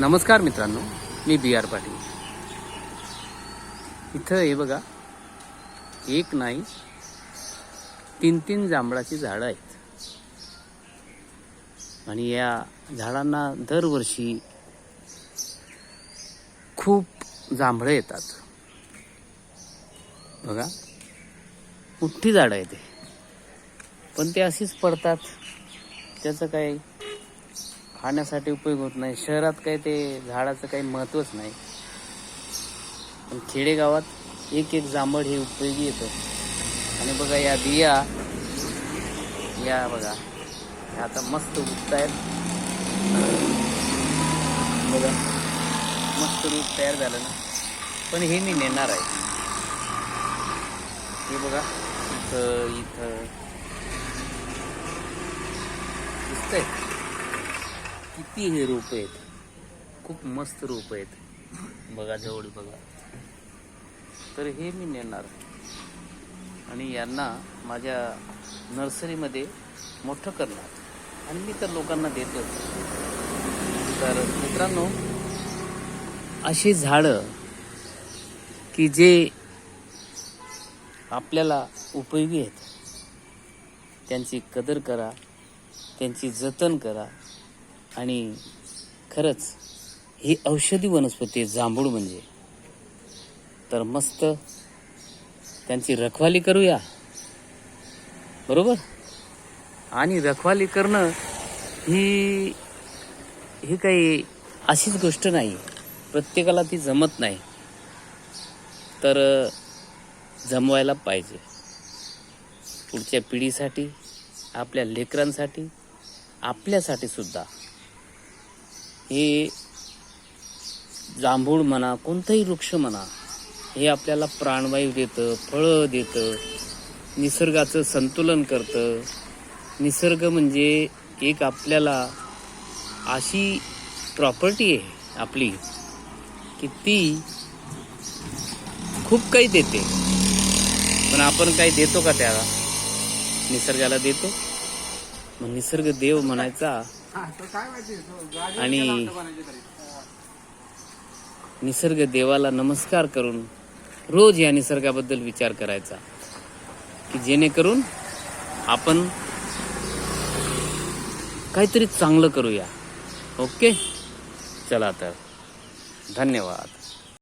नमस्कार मित्रांनो मी बी आर पाटील. इथं हे बघा एक नाही तीन तीन जांभळाची झाडं आहेत. आणि या झाडांना दरवर्षी खूप जांभळं येतात. बघा मोठी झाडं आहेत पण ते अशीच पडतात त्याचं काही खाण्यासाठी उपयोग होत नाही. शहरात काही ते झाडाचं काही महत्त्वच नाही. पण खेडेगावात एक एक जांभळ हे उपयोगी येतं. आणि बघा या बिया या बघा ह्या आता मस्त उगत आहेत बघा मस्त रूप तयार झालं ना. पण हे मी नेणार आहे. हे बघा इथं इथं. दिसतंय? किती हे रोप आहेत? खूप मस्त रोप आहेत. बघा जवळ बघा. तर हे मी नेणार. आणि यांना माझ्या नर्सरीमध्ये मोठं करणार. आणि मी तर लोकांना देतो तर मित्रांनो अशी झाडं की जे आपल्याला उपयोगी आहेत. त्यांची कदर करा त्यांची जतन करा. आणि खरंच ही औषधी वनस्पती जांभूळ म्हणजे. तर मस्त त्यांची रखवाली करूया. बरोबर? आणि रखवाली करणं ही ही काही अशीच गोष्ट नाही. प्रत्येकाला ती जमत नाही. तर जमवायला पाहिजे. पुढच्या पिढीसाठी आपल्या लेकरांसाठी आपल्यासाठी सुद्धा. हे जांभूळ म्हणा कोणतंही वृक्ष म्हणा हे आपल्याला प्राणवायू देतं फळं देतं निसर्गाचं संतुलन करतं. निसर्ग म्हणजे एक आपल्याला अशी प्रॉपर्टी आहे आपली की ती खूप काही देते. पण आपण काही देतो का त्याला? निसर्गाला देतो? मग निसर्ग देव म्हणायचा आणि निसर्ग देवाला नमस्कार करून रोज या निसर्गाबद्दल विचार करायचा. की जेणेकरून आपण काहीतरी चांगलं करूया. ओके? चला तर. धन्यवाद.